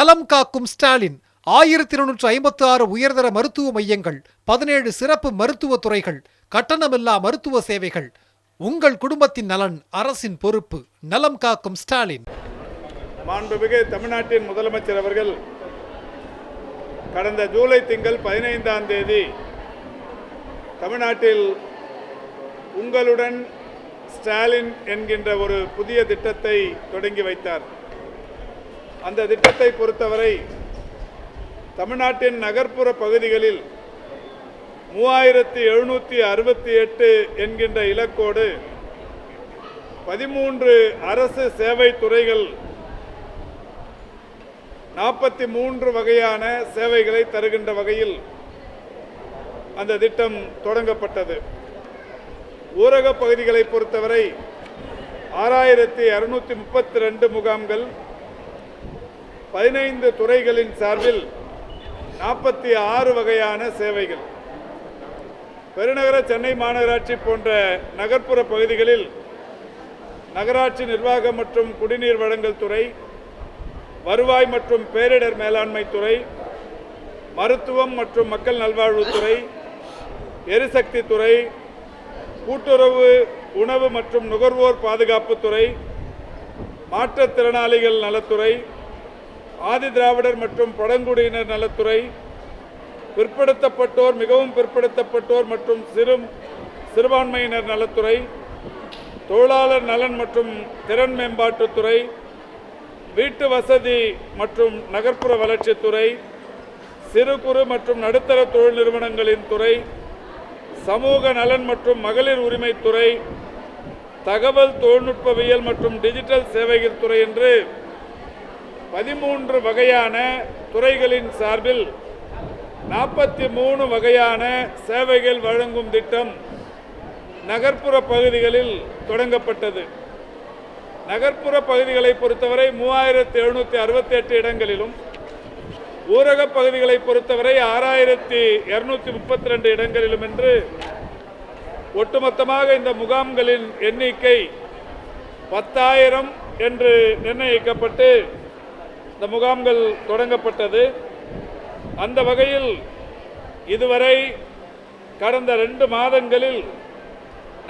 நலம் காக்கும் ஸ்டாலின். ஆயிரத்தி இருநூற்று ஐம்பத்தி ஆறு உயர்தர மருத்துவ மையங்கள் பதினேழு சிறப்பு மருத்துவ துறைகள் கட்டணமில்லா மருத்துவ சேவைகள். உங்கள் குடும்பத்தின் நலன் அரசின் பொறுப்பு. நலம் காக்கும் ஸ்டாலின். மாண்புமிகு தமிழ்நாட்டின் முதலமைச்சர் அவர்கள் கடந்த ஜூலை திங்கள் பதினைந்தாம் தேதி தமிழ்நாட்டில் உங்களுடன் ஸ்டாலின் என்கின்ற ஒரு புதிய திட்டத்தை தொடங்கி வைத்தார். அந்த திட்டத்தை பொறுத்தவரை தமிழ்நாட்டின் நகர்ப்புற பகுதிகளில் மூவாயிரத்தி எழுநூற்றி அறுபத்தி எட்டு என்கின்ற இலக்கோடு பதிமூன்று அரசு சேவை துறைகள் நாற்பத்தி மூன்று வகையான சேவைகளை தருகின்ற வகையில் அந்த திட்டம் தொடங்கப்பட்டது. ஊரக பகுதிகளை பொறுத்தவரை ஆறாயிரத்தி அறுநூற்றி முப்பத்தி ரெண்டு முகாம்கள் பதினைந்து துறைகளின் சார்பில் நாற்பத்தி ஆறு வகையான சேவைகள். பெருநகர சென்னை மாநகராட்சி போன்ற நகர்ப்புற பகுதிகளில் நகராட்சி நிர்வாகம் மற்றும் குடிநீர் வழங்கல் துறை வருவாய் மற்றும் பேரிடர் மேலாண்மை துறை மருத்துவம் மற்றும் மக்கள் நல்வாழ்வுத்துறை எரிசக்தி துறை கூட்டுறவு உணவு மற்றும் நுகர்வோர் பாதுகாப்புத்துறை மாற்றுத்திறனாளிகள் நலத்துறை ஆதி திராவிடர் மற்றும் பழங்குடியினர் நலத்துறை பிற்படுத்தப்பட்டோர் மிகவும் பிற்படுத்தப்பட்டோர் மற்றும் சிறு சிறுபான்மையினர் நலத்துறை தொழிலாளர் நலன் மற்றும் திறன் மேம்பாட்டுத்துறை வீட்டு வசதி மற்றும் நகர்ப்புற வளர்ச்சித்துறை சிறு குறு மற்றும் நடுத்தர தொழில் நிறுவனங்களின் துறை சமூக நலன் மற்றும் மகளிர் உரிமைத்துறை தகவல் தொழில்நுட்பவியல் மற்றும் டிஜிட்டல் சேவைகள் துறை என்று பதிமூன்று வகையான துறைகளின் சார்பில் நாற்பத்தி மூணு வகையான சேவைகள் வழங்கும் திட்டம் நகர்ப்புற பகுதிகளில் தொடங்கப்பட்டது. நகர்ப்புற பகுதிகளை பொறுத்தவரை மூவாயிரத்தி எழுநூற்றி அறுபத்தி எட்டு இடங்களிலும் ஊரக பகுதிகளை பொறுத்தவரை ஆறாயிரத்தி இருநூத்தி முப்பத்தி ரெண்டு இடங்களிலும் என்று ஒட்டுமொத்தமாக இந்த முகாம்களின் எண்ணிக்கை பத்தாயிரம் என்று நிர்ணயிக்கப்பட்டு இந்த முகாம்கள் தொடங்கப்பட்டது. அந்த வகையில் இதுவரை கடந்த ரெண்டு மாதங்களில்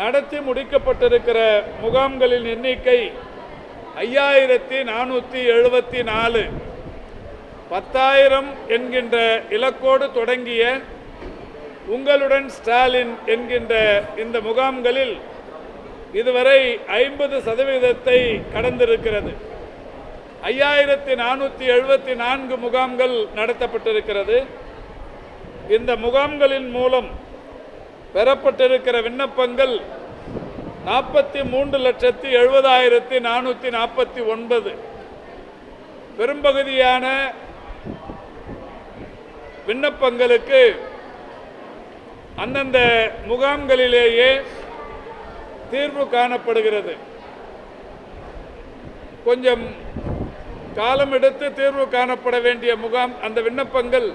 நடத்தி முடிக்கப்பட்டிருக்கிற முகாம்களின் எண்ணிக்கை ஐயாயிரத்தி நானூற்றி எழுபத்தி நாலு. பத்தாயிரம் என்கின்ற இலக்கோடு தொடங்கிய உங்களுடன் ஸ்டாலின் என்கின்ற இந்த முகாம்களில் இதுவரை ஐம்பது சதவீதத்தை கடந்திருக்கிறது. ஐயாயிரத்தி நானூற்றி எழுபத்தி நான்கு முகாம்கள் நடத்தப்பட்டிருக்கிறது. இந்த முகாம்களின் மூலம் பெறப்பட்டிருக்கிற விண்ணப்பங்கள் நாற்பத்தி மூன்று லட்சத்தி எழுபதாயிரத்தி நானூற்றி நாற்பத்தி ஒன்பது. பெரும்பகுதியான விண்ணப்பங்களுக்கு அந்தந்த முகாம்களிலேயே தீர்வு காணப்படுகிறது. கொஞ்சம் காலம் எடுத்து தீர்வு காணப்பட வேண்டிய முகாம் அந்த விண்ணப்பங்கள்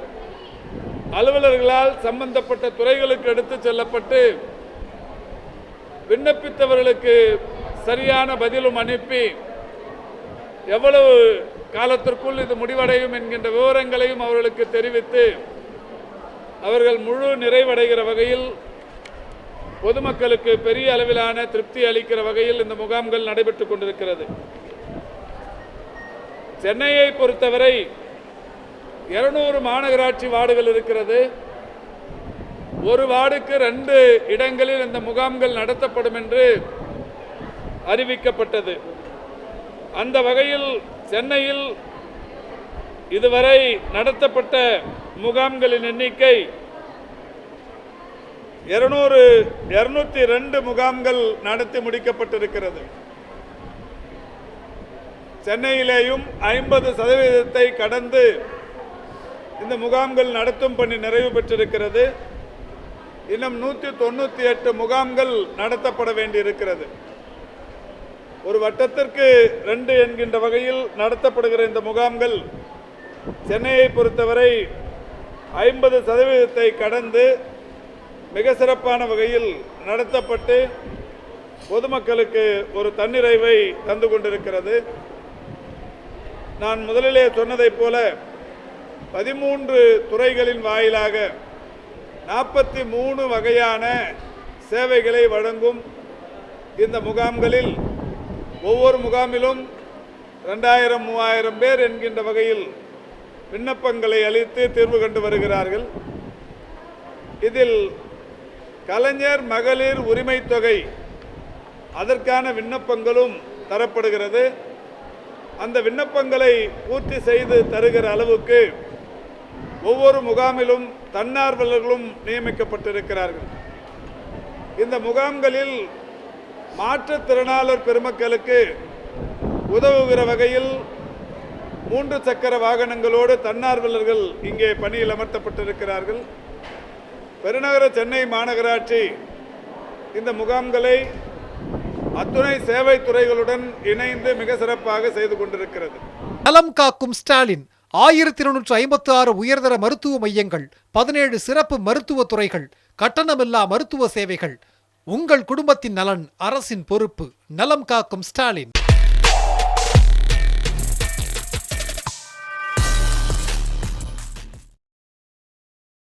அலுவலர்களால் சம்பந்தப்பட்ட துறைகளுக்கு எடுத்து செல்லப்பட்டு விண்ணப்பித்தவர்களுக்கு சரியான பதிலும் அனுப்பி எவ்வளவு காலத்திற்குள் இது முடிவடையும் என்கின்ற விவரங்களையும் அவர்களுக்கு தெரிவித்து அவர்கள் முழு நிறைவடைகிற வகையில் பொதுமக்களுக்கு பெரிய அளவிலான திருப்தி அளிக்கிற வகையில் இந்த முகாம்கள் நடைபெற்றுக் கொண்டிருக்கிறது. சென்னையை பொறுத்தவரை இருநூறு மாநகராட்சி வார்டுகள் இருக்கிறது. ஒரு வார்டுக்கு ரெண்டு இடங்களில் இந்த முகாம்கள் நடத்தப்படும் என்று அறிவிக்கப்பட்டது. அந்த வகையில் சென்னையில் இதுவரை நடத்தப்பட்ட முகாம்களின் எண்ணிக்கை இருநூறு இருநூத்தி ரெண்டு முகாம்கள் நடத்தி முடிக்கப்பட்டிருக்கிறது. சென்னையிலேயும் ஐம்பது சதவீதத்தை கடந்து இந்த முகாம்கள் நடத்தும் பணி நிறைவு பெற்றிருக்கிறது. இன்னும் நூற்றி தொண்ணூற்றி எட்டு முகாம்கள் நடத்தப்பட வேண்டியிருக்கிறது. ஒரு வட்டத்திற்கு ரெண்டு என்கின்ற வகையில் நடத்தப்படுகிற இந்த முகாம்கள் சென்னையை பொறுத்தவரை ஐம்பது சதவீதத்தை கடந்து மிக சிறப்பான வகையில் நடத்தப்பட்டு பொதுமக்களுக்கு ஒரு தன்னிறைவை தந்து கொண்டிருக்கிறது. நான் முதலிலே சொன்னதைப் போல பதிமூன்று துறைகளின் வாயிலாக நாற்பத்தி மூணு வகையான சேவைகளை வழங்கும் இந்த முகாம்களில் ஒவ்வொரு முகாமிலும் ரெண்டாயிரம் மூவாயிரம் பேர் என்கின்ற வகையில் விண்ணப்பங்களை அளித்து தீர்வு கண்டு வருகிறார்கள். இதில் கலைஞர் மகளிர் உரிமைத் தொகை அதற்கான விண்ணப்பங்களும் தரப்படுகிறது. அந்த விண்ணப்பங்களை பூர்த்தி செய்து தருகிற அளவுக்கு ஒவ்வொரு முகாமிலும் தன்னார்வலர்களும் நியமிக்கப்பட்டிருக்கிறார்கள். இந்த முகாம்களில் மாற்றுத்திறனாளர் பெருமக்களுக்கு உதவுகிற வகையில் மூன்று சக்கர வாகனங்களோடு தன்னார்வலர்கள் இங்கே பணியில் அமர்த்தப்பட்டிருக்கிறார்கள். பெருநகர சென்னை மாநகராட்சி இந்த முகாம்களை அத்துணை சேவை துறைகளுடன் இணைந்து மிக சிறப்பாக செய்து கொண்டிருக்கிறது. நலம் காக்கும் ஸ்டாலின் ஆயிரத்தி இருநூற்று ஐம்பத்தி ஆறு உயர்தர மருத்துவ மையங்கள் பதினேழு சிறப்பு மருத்துவ துறைகள் கட்டணமில்லா மருத்துவ சேவைகள். உங்கள் குடும்பத்தின் நலன் அரசின் பொறுப்பு. நலம் காக்கும் ஸ்டாலின்.